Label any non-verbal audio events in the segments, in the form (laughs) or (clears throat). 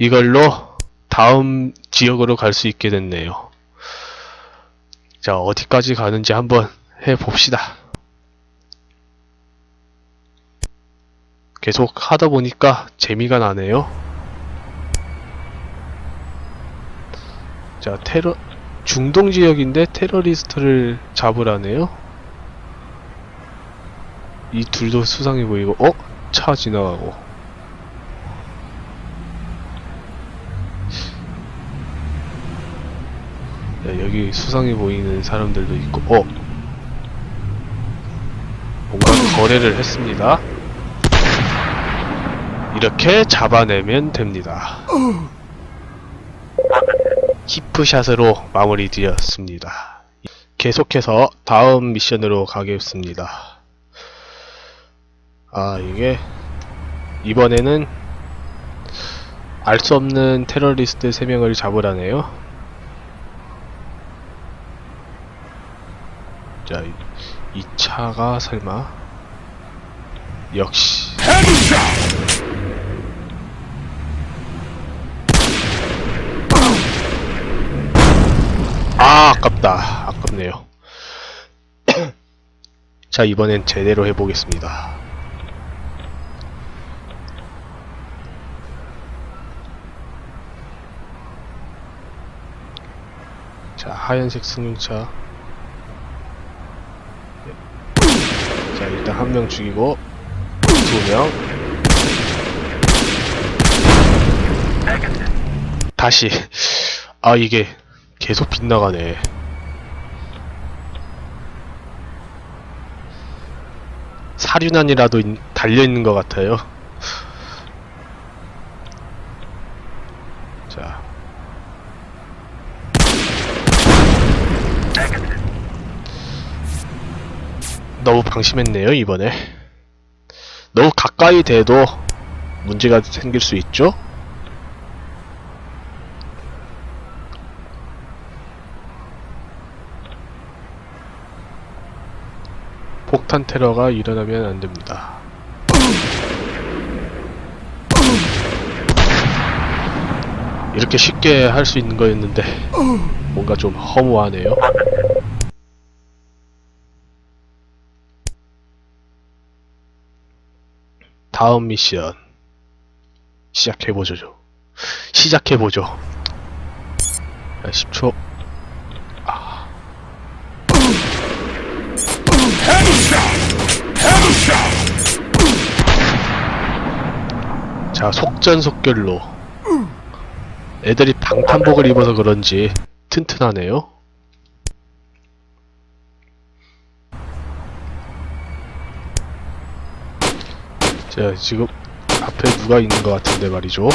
이걸로 다음 지역으로 갈 수 있게 됐네요. 자, 어디까지 가는지 한번 해봅시다. 계속 하다 보니까 재미가 나네요. 자, 테러, 중동 지역인데 테러리스트를 잡으라네요. 이 둘도 수상해 보이고, 어? 차 지나가고. 야, 여기 수상해 보이는 사람들도 있고, 어? 뭔가 거래를 했습니다. 이렇게 잡아내면 됩니다. 히프샷으로 마무리 되었습니다. 계속해서 다음 미션으로 가겠습니다. 아, 이게, 이번에는 알 수 없는 테러리스트 3명을 잡으라네요. 자, 이, 이 차가 설마, 역시, 아, 아깝다. 아깝네요. (clears throat) 자, 이번엔 제대로 해보겠습니다. 자, 하얀색 승용차. 일단 한 명 죽이고, 두 명. 다시. 아, 이게 계속 빗나가네. 사륜안이라도 있- 달려있는 것 같아요. 자. 너무 방심했네요, 이번에. 너무 가까이 대도 문제가 생길 수 있죠? 폭탄 테러가 일어나면 안 됩니다. 이렇게 쉽게 할 수 있는 거였는데 뭔가 좀 허무하네요. 다음 미션 시작해보죠. 시작해보죠. 야, 10초. 자, 속전속결로. 애들이 방탄복을 입어서 그런지 튼튼하네요. 자, 지금 앞에 누가 있는 것 같은데 말이죠.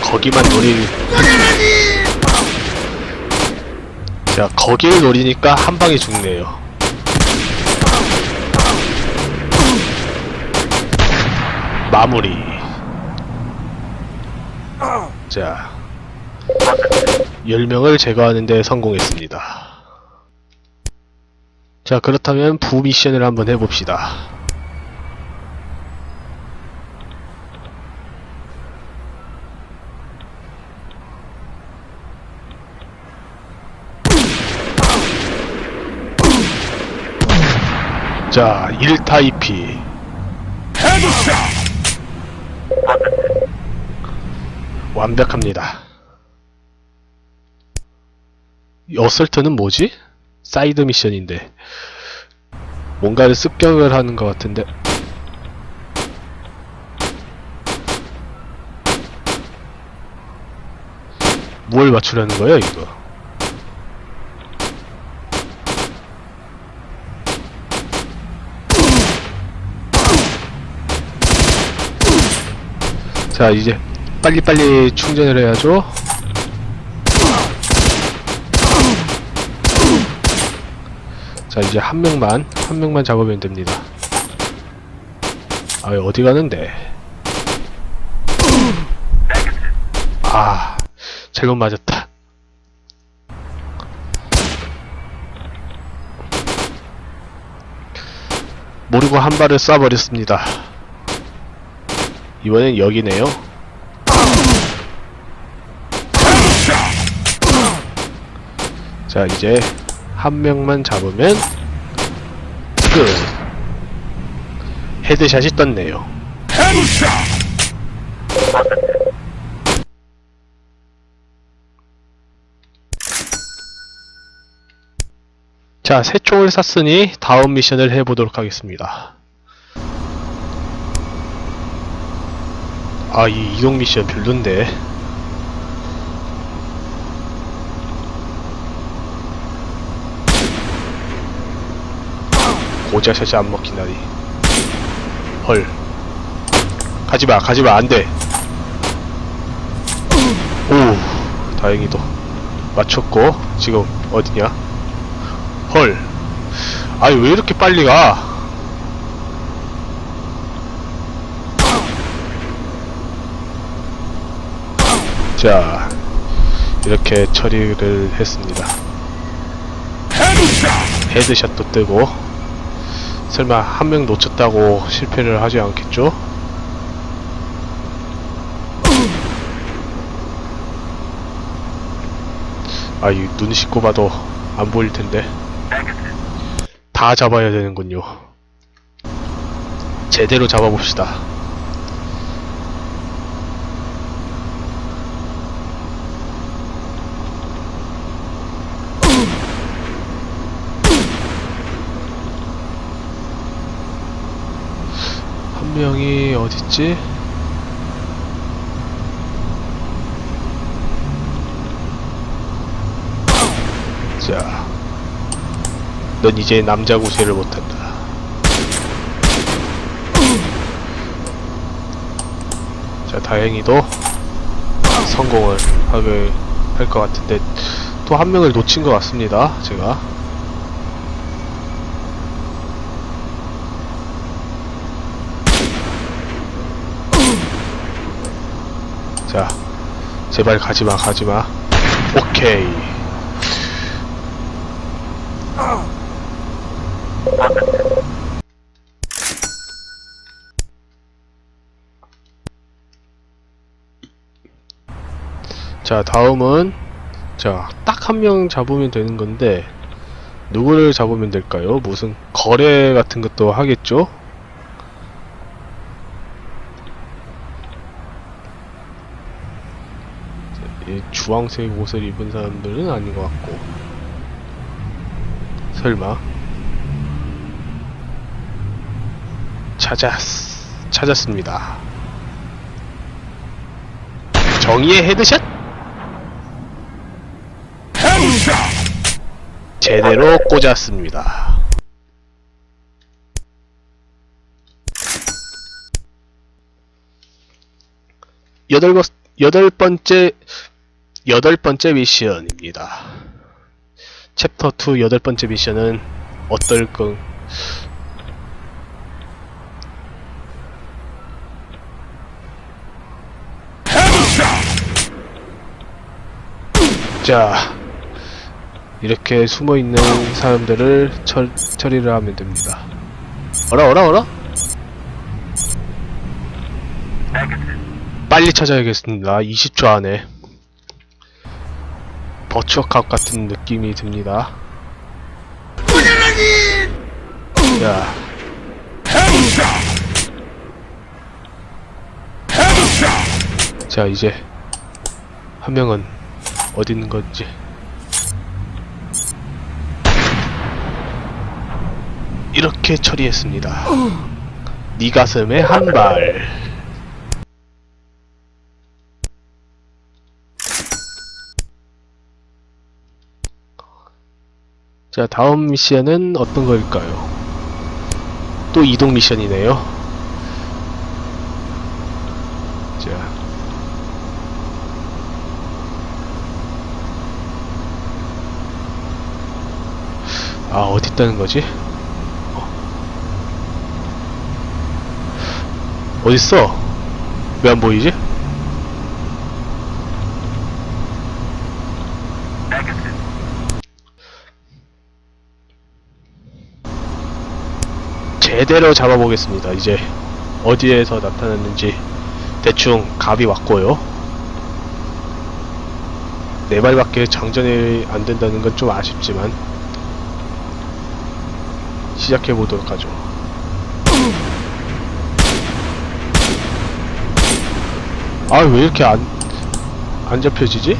거기만 노리. 자, 거기를 노리니까 한 방에 죽네요. 마무리. 자, 10명을 제거하는데 성공했습니다. 자, 그렇다면 부 미션을 한번 해봅시다. 자, 1타 2피. 완벽합니다. 이 어설트는 뭐지? 사이드 미션인데 뭔가를 습격을 하는 것 같은데. 뭘 맞추려는 거예요 이거? 자 이제 빨리빨리 충전을 해야죠 자 이제 한 명만 한 명만 잡으면 됩니다 아 어디 가는데 아 잘못 맞았다 모르고 한 발을 쏴버렸습니다. 이번엔 여기네요. 자, 이제 한 명만 잡으면 끝. 헤드샷이 떴네요. 자, 새 총을 샀으니 다음 미션을 해보도록 하겠습니다. 아, 이 이동 미션 별론데. 고자샷이 안 먹히다니. 헐. 가지마, 가지마, 안 돼. 오, 다행히도. 맞췄고, 지금 어디냐? 헐. 아니, 왜 이렇게 빨리 가? 자, 이렇게 처리를 했습니다. 헤드샷도 뜨고, 설마 한 명 놓쳤다고 실패를 하지 않겠죠? 아, 이 눈 씻고 봐도 안 보일 텐데. 다 잡아야 되는군요. 제대로 잡아봅시다. 한 명이 어딨지? 자, 넌 이제 남자 구세를 못한다. 자, 다행히도 성공을 하게 할 것 같은데 또 한 명을 놓친 것 같습니다. 제가. 자, 제발 가지마, 가지마. 오케이. 자, 다음은, 자, 딱 한 명 잡으면 되는 건데, 누구를 잡으면 될까요? 무슨 거래 같은 것도 하겠죠? 이 주황색 옷을 입은 사람들은 아닌 것 같고. 설마. 찾았 찾았습니다. 정의의 헤드샷? 제대로 꽂았습니다. 여덟, 번- 여덟 번째 여덟 번째 미션입니다. 챕터 2 여덟 번째 미션은 어떨 건 자, 이렇게 숨어 있는 사람들을 처, 처리를 하면 됩니다. 어라, 어라, 어라? 빨리 찾아야겠습니다. 20초 안에. 버추어캅 같은 느낌이 듭니다. 야. 자, 이제 한 명은 어디 있는 건지. 이렇게 처리했습니다. 네 가슴에 한 발. 자, 다음 미션은 어떤 걸까요? 또 이동 미션이네요. 자. 아, 어디 있다는 거지? 어. 어딨어? 왜 안 보이지? 제대로 잡아보겠습니다. 이제 어디에서 나타났는지 대충 감이 왔고요. 네 발밖에 장전이 안 된다는 건 좀 아쉽지만 시작해 보도록 하죠. 아 왜 이렇게 안 안 잡혀지지?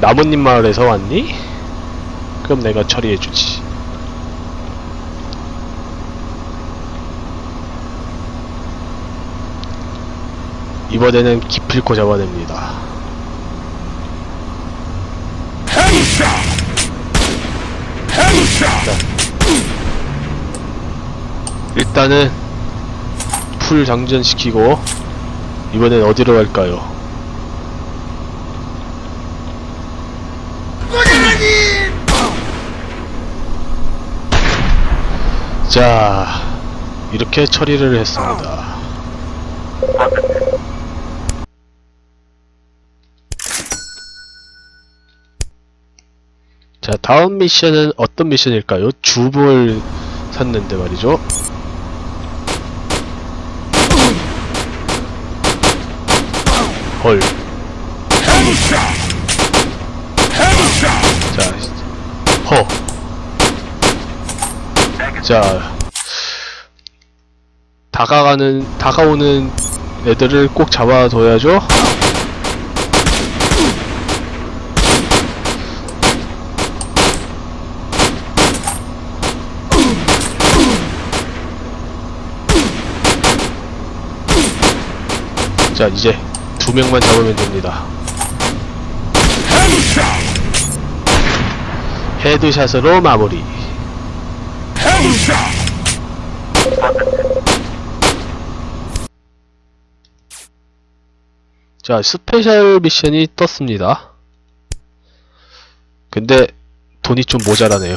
나뭇잎 마을에서 왔니? 그럼 내가 처리해주지. 이번에는 기필코 잡아냅니다. 일단은 풀 장전시키고 이번엔 어디로 갈까요? 자 이렇게 처리를 했습니다. 자 다음 미션은 어떤 미션일까요? 줍을 샀는데 말이죠. 헐. 자, 허. 자, 다가가는, 다가오는 애들을 꼭 잡아둬야죠. 자, 이제 두 명만 잡으면 됩니다. 헤드샷으로 마무리. 자, 스페셜 미션이 떴습니다. 근데 돈이 좀 모자라네요.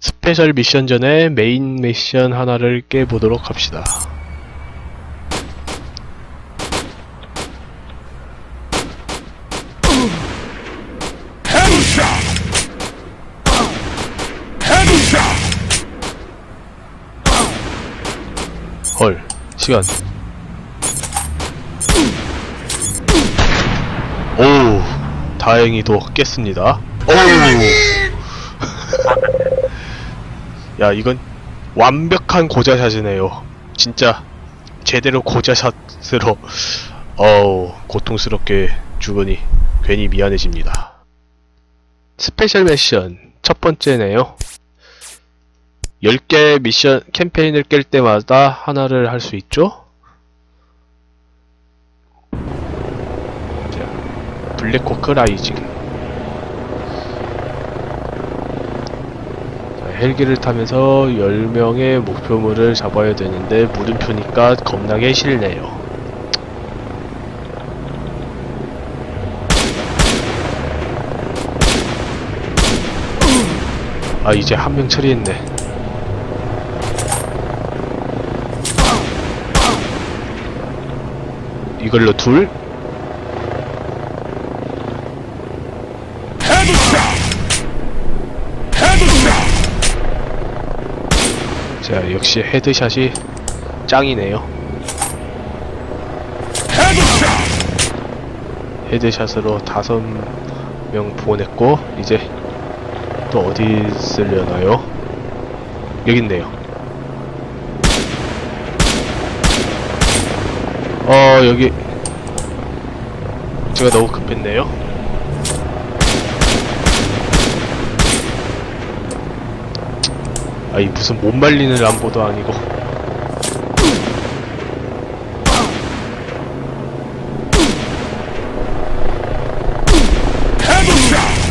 스페셜 미션 전에 메인 미션 하나를 깨보도록 합시다. 헐, 시간. 오, 다행히도 깼습니다. 오, (laughs) 야, 이건 완벽한 고자샷이네요. 진짜 제대로 고자샷으로, 어우, 고통스럽게 죽으니 괜히 미안해집니다. 스페셜 미션 첫 번째네요. 10개 미션 캠페인을 깰 때마다 하나를 할 수 있죠? 자, 블랙호크 라이징. 자, 헬기를 타면서 10명의 목표물을 잡아야 되는데 물음표니까 겁나게 싫네요. 아, 이제 한 명 처리했네. 이걸로 둘. 자, 역시 헤드샷이 짱이네요. 헤드샷으로 다섯 명 보냈고, 이제 또 어디 쓰려나요? 여기 있네요. 어 여기 제가 너무 급했네요. 아이 무슨 못 말리는 람보도 아니고.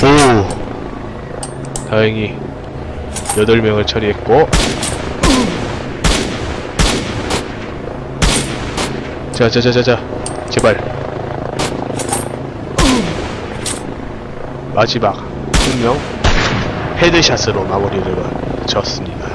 오 다행히 8명을 처리했고 자자자자자. 제발. 마지막 한 명. 헤드샷으로 마무리를 졌습니다.